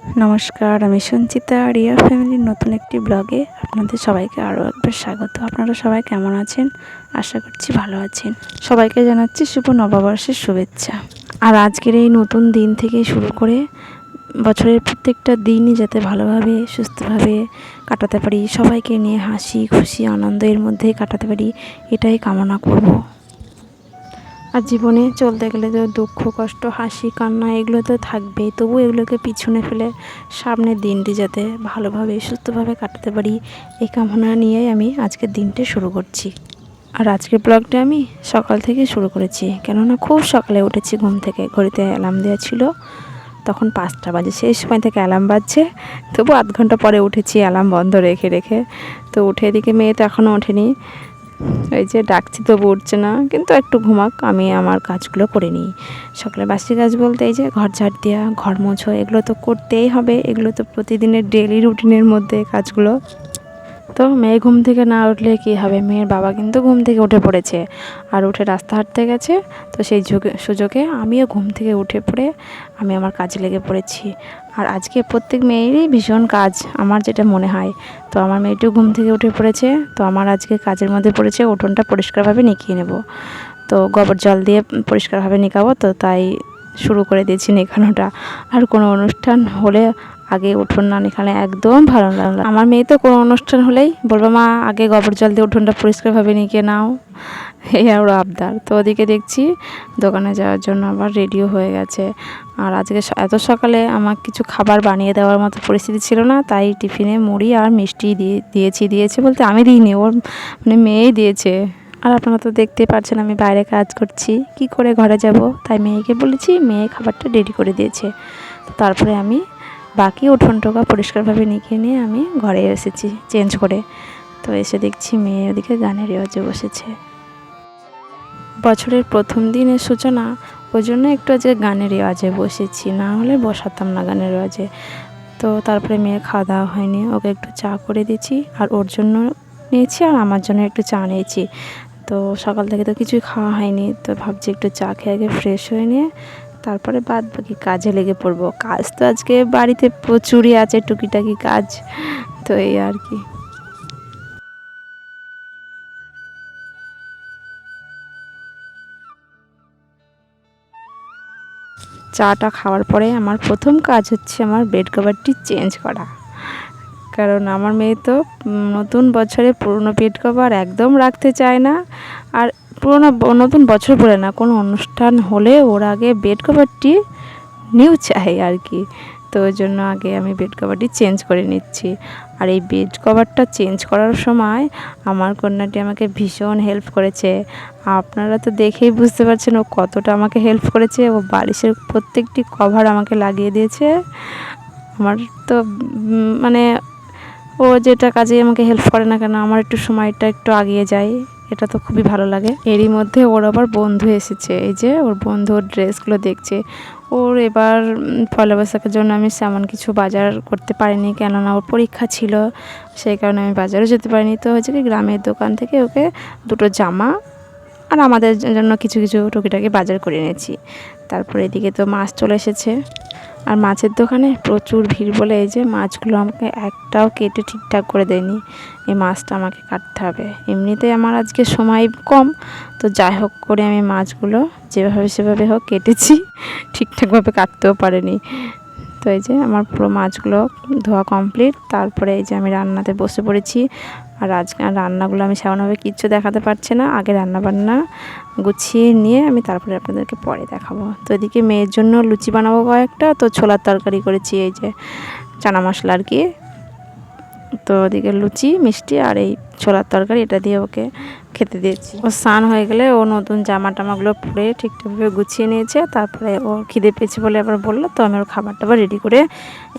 নমস্কার, আমি সঞ্চিতা রিয়া ফ্যামিলির নতুন একটি ব্লগে আপনাদের সবাইকে আরও একবার স্বাগত। আপনারা সবাই কেমন আছেন? আশা করছি ভালো আছেন। সবাইকে জানাচ্ছি শুভ নববর্ষের শুভেচ্ছা। আর আজকের এই নতুন দিন থেকে শুরু করে বছরের প্রত্যেকটা দিনই যাতে ভালোভাবে, সুস্থভাবে কাটাতে পারি, সবাইকে নিয়ে হাসি, খুশি, আনন্দের মধ্যে কাটাতে পারি, এটাই কামনা করব। আর জীবনে চলতে গেলে তো দুঃখ, কষ্ট, হাসি, কান্না, এগুলো তো থাকবেই। তবু এগুলোকে পিছনে ফেলে সামনের দিনটি যাতে ভালোভাবে, সুস্থভাবে কাটাতে পারি, এই কামনা নিয়েই আমি আজকের দিনটি শুরু করছি। আর আজকের ব্লগটা আমি সকাল থেকে শুরু করেছি, কেননা খুব সকালে উঠেছি, ঘুম থেকে ঘড়িতে অ্যালার্ম দেওয়া ছিল। তখন পাঁচটা বাজে, সেই সময় থেকে অ্যালার্ম বাজছে। তবু আধ ঘণ্টা পরে উঠেছি, অ্যালার্ম বন্ধ রেখে রেখে। তো উঠে এদিকে মেয়ে তো এখনও ওঠেনি। এই যে ডাকছি তবু উঠছে না, কিন্তু একটু ঘুমাক, আমি আমার কাজগুলো করে নিই। সকালে বাসি কাজ বলতে এই যে ঘর ঝাড় দেওয়া ঘর মোছো, এগুলো তো করতেই হবে, এগুলো তো প্রতিদিনের ডেলি রুটিনের মধ্যে কাজগুলো। তো মেয়ে ঘুম থেকে না উঠলে কী হবে? মেয়ের বাবা কিন্তু ঘুম থেকে উঠে পড়েছে, আর উঠে রাস্তা হাঁটতে গেছে, তো সেই যুগে, সুযোগে আমিও ঘুম থেকে উঠে পড়ে আমি আমার কাজে লেগে পড়েছি। আর আজকে প্রত্যেক মেয়েরই ভীষণ কাজ, আমার যেটা মনে হয়। তো আমার মেয়েটিও ঘুম থেকে উঠে পড়েছে, তো আমার আজকে কাজের মধ্যে পড়েছে, উঠোনটা পরিষ্কারভাবে নিকিয়ে নেব। তো গোবর জল দিয়ে পরিষ্কারভাবে নিকাবো, তো তাই শুরু করে দিয়েছি নেখানোটা আর কোনো অনুষ্ঠান হলে আগে উঠোন না নিখালে একদম ভালো লাগল আমার মেয়ে তো কোনো অনুষ্ঠান হলেই বলব, মা, আগে গোবর জল দিয়ে উঠোনটা পরিষ্কারভাবে নিকে নাও। এই আর আবদার। তো ওদিকে দেখছি দোকানে যাওয়ার জন্য আবার রেডিও হয়ে গেছে। আর আজকে এত সকালে আমার কিছু খাবার বানিয়ে দেওয়ার মতো পরিস্থিতি ছিল না, তাই টিফিনে মুড়ি আর মিষ্টি দিয়ে, দিয়েছি, দিয়েছে বলতে আমি দিইনি, ওর মানে মেয়েই দিয়েছে। আর আপনারা তো দেখতেই পাচ্ছেন আমি বাইরে কাজ করছি, কি করে ঘরে যাব? তাই মেয়েকে বলেছি, মেয়ে খাবারটা রেডি করে দিয়েছে। তারপরে আমি বাকি উঠোন টোকা পরিষ্কারভাবে নিখে নিয়ে আমি ঘরে এসেছি চেঞ্জ করে। তো এসে দেখছি মেয়ে ওদিকে গানের রেওয়াজে বসেছে। বছরের প্রথম দিনের সূচনা, ওই জন্য একটু আজকে গানের রেওয়াজে বসেছি, না হলে বসাতাম না গানের রেওয়াজে। তো তারপরে মেয়ে খাওয়া দাওয়া হয়নি, ওকে একটু চা করে দিয়েছি, আর ওর জন্য নিয়েছি আর আমার জন্য একটু চা নিয়েছি। তো সকাল থেকে তো কিছুই খাওয়া হয়নি, তো ভাবছি একটু চা খেয়ে আগে ফ্রেশ হয়ে নিয়ে তারপরে বাদ বাকি কাজে লেগে পড়ব। কাজ তো আজকে বাড়িতে প্রচুরই আছে, টুকিটাকি কাজ, তো এই আর কি। চাটা খাওয়ার পরে আমার প্রথম কাজ হচ্ছে আমার বেড কভারটি চেঞ্জ করা। কারণ আমার মেয়ে তো নতুন বছরে পুরনো বেড কভার একদম রাখতে চায় না। আর পুরোনো নতুন বছর বলে না, কোনো অনুষ্ঠান হলে ওর আগে বেড কভারটি নিউ চাই আর কি। তো ওই জন্য আগে আমি বেড কভারটি চেঞ্জ করে নিচ্ছি। আর এই বেড কভারটা চেঞ্জ করার সময় আমার কন্যাটি আমাকে ভীষণ হেল্প করেছে। আপনারা তো দেখেই বুঝতে পারছেন, ও কতটা আমাকে হেল্প করেছে। ও বালিশের প্রত্যেকটি কভার আমাকে লাগিয়ে দিয়েছে। আমার তো মানে ও যেটা কাজে আমাকে হেল্প করে না কেন, আমার একটু সময়টা একটু আগিয়ে যায়, এটা তো খুবই ভালো লাগে। এরই মধ্যে ওর আবার বন্ধু এসেছে, এই যে ওর বন্ধু ওর ড্রেসগুলো দেখছে। ওর এবার পয়লা বৈশাখের জন্য আমি সেমন কিছু বাজার করতে পারিনি, কেননা ওর পরীক্ষা ছিল, সেই কারণে আমি বাজারও যেতে পারিনি। তো হচ্ছে কি, গ্রামের দোকান থেকে ওকে দুটো জামা আর আমাদের জন্য কিছু কিছু টুকিটাকি বাজার করে এনেছি। তারপরে এদিকে তো মাছ চলে এসেছে। আর মাছের দোকানে প্রচুর ভিড় বলে এই যে মাছগুলো আমাকে একটাও কেটে ঠিকঠাক করে দেয়নি। এই মাছটা আমাকে কাটতে হবে। এমনিতে আমার আজকে সময় কম। তো যাই হোক করে আমি মাছগুলো যেভাবে সেভাবে হোক কেটেছি, ঠিকঠাকভাবে কাটতেও পারিনি। তো এই যে আমার পুরো মাছগুলো ধোয়া কমপ্লিট। তারপরে এই যে আমি রান্নাতে বসে পড়েছি। আর আজকে রান্নাগুলো আমি সেমনভাবে কিচ্ছু দেখাতে পারছি না। আগে রান্না বান্না গুছিয়ে নিয়ে আমি তারপরে আপনাদেরকে পরে দেখাবো। তো এদিকে মেয়ের জন্য লুচি বানাবো কয়েকটা। তো ছোলার তরকারি করেছি এই যে চানা মশলা আর কি। তো ওদিকে লুচি, মিষ্টি আর এই ছোলার তরকারি, এটা দিয়ে ওকে খেতে দিয়েছি। ও স্নান হয়ে গেলে ও নতুন জামা টামাগুলো পরে ঠিকঠাকভাবে গুছিয়ে নিয়েছে, তারপরে ও খিদে পেয়েছে বলে আবার বলল, তো আমি ওর খাবার টাবার রেডি করে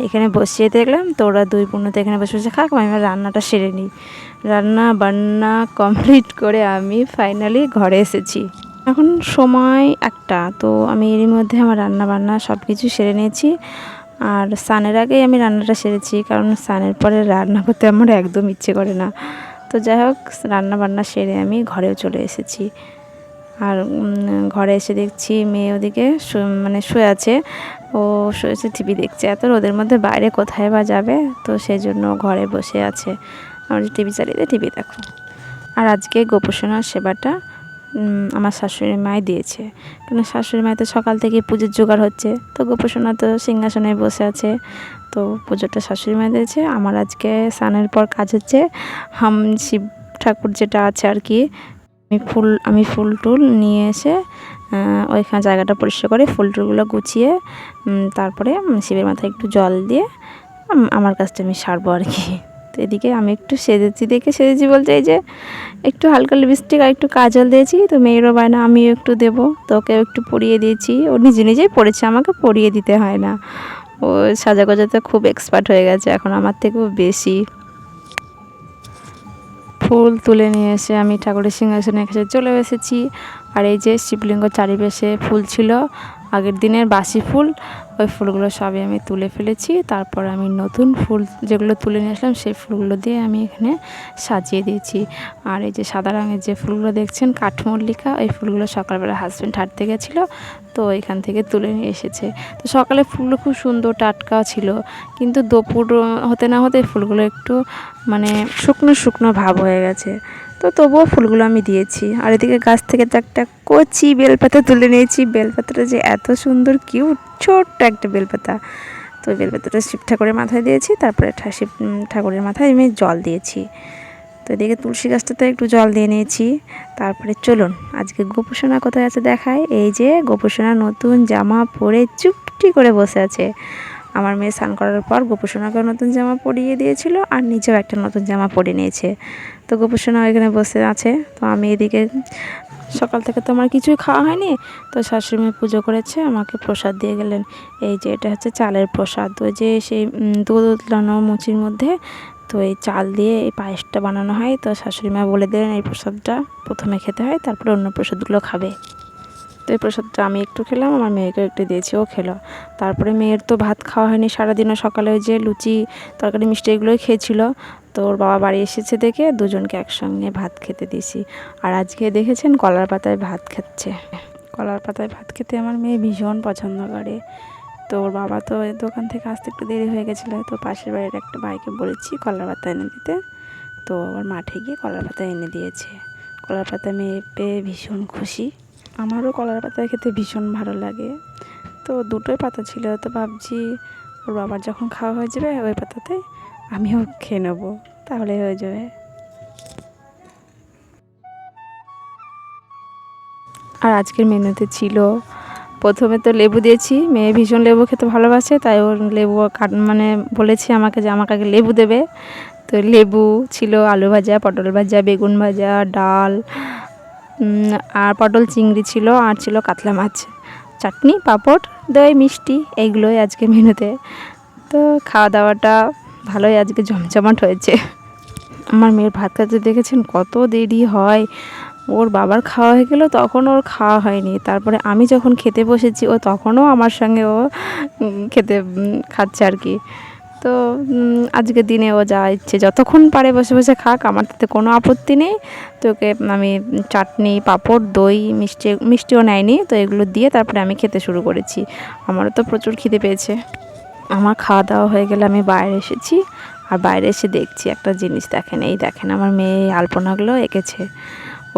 এখানে বসিয়ে দেখলাম। তো ওরা দুই পূর্ণতে এখানে বসে বসে খাক, আমি আমার রান্নাটা সেরে নিই। রান্না বান্না কমপ্লিট করে আমি ফাইনালি ঘরে এসেছি। এখন সময় একটা, তো আমি এরই মধ্যে আমার রান্না বান্না সব কিছু সেরে নিয়েছি। আর স্নানের আগেই আমি রান্নাটা সেরেছি, কারণ স্নানের পরে রান্না করতে আমার একদম ইচ্ছে করে না। তো যাই হোক রান্না বান্না সেরে আমি ঘরেও চলে এসেছি। আর ঘরে এসে দেখছি মেয়ে ওদিকে মানে শুয়ে আছে। ও শুয়ে আছে টিভি দেখছে। এত রোদের মধ্যে বাইরে কোথায় বা যাবে? তো সেই জন্য ঘরে বসে আছে। আমার টিভি চালিয়ে টিভি দেখো। আর আজকে গোপোষণার সেবাটা আমার শাশুড়ি মাই দিয়েছে। কেন শাশুড়ি মাই তো সকাল থেকে পুজোর জোগাড় হচ্ছে। তো গোপোষণা তো সিংহাসনে বসে আছে। তো পুজোটা শাশুড়ি মা দিয়েছে। আমার আজকে স্নানের পর কাজ হচ্ছে। হাম, শিব ঠাকুর যেটা আছে আর কি, আমি ফুল আমি ফুল টুল নিয়ে এসে ওইখানে জায়গাটা পরিষ্কার করে ফুল টুলগুলো গুছিয়ে তারপরে শিবের মাথায় একটু জল দিয়ে আমার কাজটা আমি সারবো আর কি। তো এদিকে আমি একটু সেজেছি, দেখে সেজেছি বলতে এই যে একটু হালকা লিপস্টিক আর একটু কাজল দিয়েছি, তো মেয়েরও বায়না আমিও একটু দেবো, তো ওকেও একটু পরিয়ে দিয়েছি, ও নিজে নিজেই পড়েছে আমাকে পরিয়ে দিতে হয় না। ও সাজাগোজাতে খুব এক্সপার্ট হয়ে গেছে, এখন আমার থেকেও বেশি। ফুল তুলে নিয়ে এসে আমি ঠাকুরের সিংহাসনে এসে চলে এসেছি, আর এই যে শিবলিঙ্গ চারিপাশে ফুল ছিল, আগের দিনের বাসি ফুল ওই ফুলগুলো সবই আমি তুলে ফেলেছি। তারপর আমি নতুন ফুল যেগুলো তুলে নিয়ে আসলাম, সেই ফুলগুলো দিয়ে আমি এখানে সাজিয়ে দিয়েছি। আর এই যে সাদা রঙের যে ফুলগুলো দেখছেন, কাঠমল্লিকা, ওই ফুলগুলো সকালবেলা হাজব্যান্ড হাঁটতে গেছিল, তো এখান থেকে তুলে নিয়ে এসেছে। তো সকালে ফুলগুলো খুব সুন্দর টাটকা ছিল, কিন্তু দুপুর হতে না হতে ফুলগুলো একটু মানে শুকনো শুকনো ভাব হয়ে গেছে। তো তবুও ফুলগুলো আমি দিয়েছি। আর এদিকে গাছ থেকে তো একটা কচি বেলপাতা তুলে নিয়েছি। বেলপাতাটা যে এত সুন্দর, কিউট, ছোট্ট একটা বেলপাতা। তো বেলপাতাটা শিব ঠাকুরের মাথায় দিয়েছি। তারপরে শিব ঠাকুরের মাথায় আমি জল দিয়েছি। তো এদিকে তুলসী গাছটাতে একটু জল দিয়ে নিয়েছি। তারপরে চলুন, আজকে গোপুসোনা কোথায় আছে দেখায় এই যে গোপুসোনা নতুন জামা পরে চুপটি করে বসে আছে। আমার মেয়ে স্নান করার পর গোপুসোনাকেও নতুন জামা পরিয়ে দিয়েছিল আর নিজেও একটা নতুন জামা পরে নিয়েছে। তো গোপুসোনা এখানে বসে আছে। তো আমি এদিকে, সকাল থেকে তো আমার কিছুই খাওয়া হয়নি। তো শাশুড়ি মেয়ে পুজো করেছে, আমাকে প্রসাদ দিয়ে গেলেন। এই যে এটা হচ্ছে চালের প্রসাদ। ওই যে সেই দুধ উতলানো মুচির মধ্যে, তো এই চাল দিয়ে এই পায়েসটা বানানো হয়। তো শাশুড়ি মা বলে দিলেন এই প্রসাদটা প্রথমে খেতে হয়, তারপরে অন্য প্রসাদগুলো খাবে। তো এই প্রসাদটা আমি একটু খেলাম, আমার মেয়েকেও একটু দিয়েছি, ও খেলো। তারপরে মেয়ের তো ভাত খাওয়া হয়নি সারাদিনও, সকালে ওই যে লুচি, তরকারি, মিষ্টি এগুলোই খেয়েছিল। তো ওর বাবা বাড়ি এসেছে দেখে দুজনকে একসঙ্গে ভাত খেতে দিয়েছি। আর আজকে দেখেছেন কলার পাতায় ভাত খাচ্ছে। কলার পাতায় ভাত খেতে আমার মেয়ে ভীষণ পছন্দ করে। তো ওর বাবা তো দোকান থেকে আসতে একটু দেরি হয়ে গেছিল, তো পাশের বাড়ির একটা ভাইকে বলেছি কলার পাতা এনে দিতে। তো আবার মাঠে গিয়ে কলার পাতা এনে দিয়েছে। কলার পাতা মেয়ে পেয়ে ভীষণ খুশি। আমারও কলার পাতা খেতে ভীষণ ভালো লাগে। তো দুটোই পাতা ছিল, তো ভাবছি ওর বাবার যখন খাওয়া হয়ে যাবে ওই পাতাতে আমিও খেয়ে নেব তাহলে হয়ে যাবে। আর আজকের মেনুতে ছিল, প্রথমে তো লেবু দিয়েছি, মেয়ে ভীষণ লেবু খেতে ভালোবাসে, তাই ওর লেবু কাট মানে বলেছি আমাকে যে আমাকে আগে লেবু দেবে। তো লেবু ছিল আলু ভাজা, পটল ভাজা, বেগুন ভাজা, ডাল আর পটল চিংড়ি ছিল আর ছিল কাতলা মাছ। চাটনি, পাঁপড়, দই, মিষ্টি, এইগুলোই আজকে মেনুতে। তো খাওয়া দাওয়াটা ভালোই আজকে জমজমাট হয়েছে। আমার মেয়ের ভাত খাতে দেখেছেন কত দেরি হয়। ওর বাবার খাওয়া হয়ে গেলো, তখন ওর খাওয়া হয়নি। তারপরে আমি যখন খেতে বসেছি, ও তখনও আমার সঙ্গে ও খেতে খাচ্ছে আর কি। তো আজকের দিনে ও যা ইচ্ছে যতক্ষণ পারে বসে বসে খাক, আমার তাতে কোনো আপত্তি নেই। তো ওকে আমি চাটনি, পাঁপড়, দই, মিষ্টি, মিষ্টিও নেয়নি, তো এগুলো দিয়ে তারপরে আমি খেতে শুরু করেছি। আমারও তো প্রচুর খিদে পেয়েছে। আমার খাওয়া দাওয়া হয়ে গেলে আমি বাইরে এসেছি আর বাইরে এসে দেখছি একটা জিনিস দেখেন, এই দেখেন আমার মেয়ে আলপনাগুলো এঁকেছে।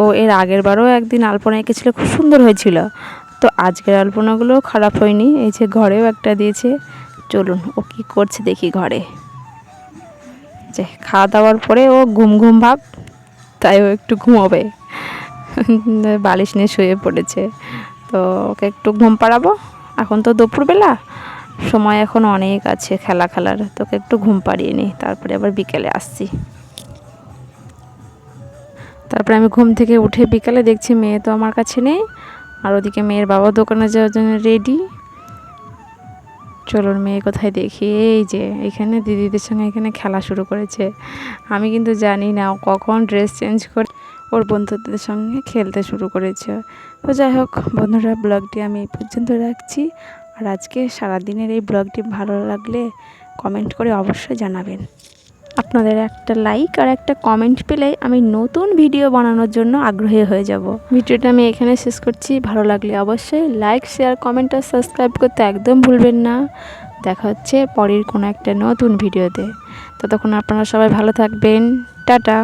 ও এর আগের বারও একদিন আলপনা এঁকেছিল, খুব সুন্দর হয়েছিল। তো আজকের আলপনাগুলো খারাপ হয়নি, এই যে ঘরেও একটা দিয়েছে। চলুন, ও কী করছে দেখি ঘরে। যে খাওয়া দাওয়ার পরে ও ঘুম ঘুম ভাব, তাই ও একটু ঘুমোবে। বালিশ নিয়ে শুয়ে পড়েছে। তো ওকে একটু ঘুম পাড়াবো। এখন তো দুপুরবেলা, সময় এখন অনেক আছে খেলা খেলার। তোকে একটু ঘুম পাড়িয়ে নিই, তারপরে আবার বিকেলে আসছি। তারপরে আমি ঘুম থেকে উঠে বিকালে দেখছি মেয়ে তো আমার কাছে নেই। আর ওদিকে মেয়ের বাবা দোকানে যাওয়ার জন্য রেডি চলুন মেয়ে কোথায় দেখি? এই যে, এখানে দিদিদের সঙ্গে এখানে খেলা শুরু করেছে। আমি কিন্তু জানি না কখন ড্রেস চেঞ্জ করে ওর বন্ধুদের সঙ্গে খেলতে শুরু করেছে। তো যাই হোক, বন্ধুরা, ব্লগটি আমি এই পর্যন্ত রাখছি। আর আজকে সারাদিনের এই ব্লগটি ভালো লাগলে কমেন্ট করে অবশ্যই জানাবেন। আপনাদের একটা লাইক আর একটা কমেন্ট পেলে আমি নতুন ভিডিও বানানোর জন্য আগ্রহী হয়ে যাব। ভিডিওটা আমি এখানে শেষ করছি। ভালো লাগলে অবশ্যই লাইক শেয়ার কমেন্ট আর সাবস্ক্রাইব করতে একদম ভুলবেন না। দেখা হচ্ছে পরের কোনো একটা নতুন ভিডিওতে ততক্ষণ আপনারা সবাই ভালো থাকবেন। টাটা।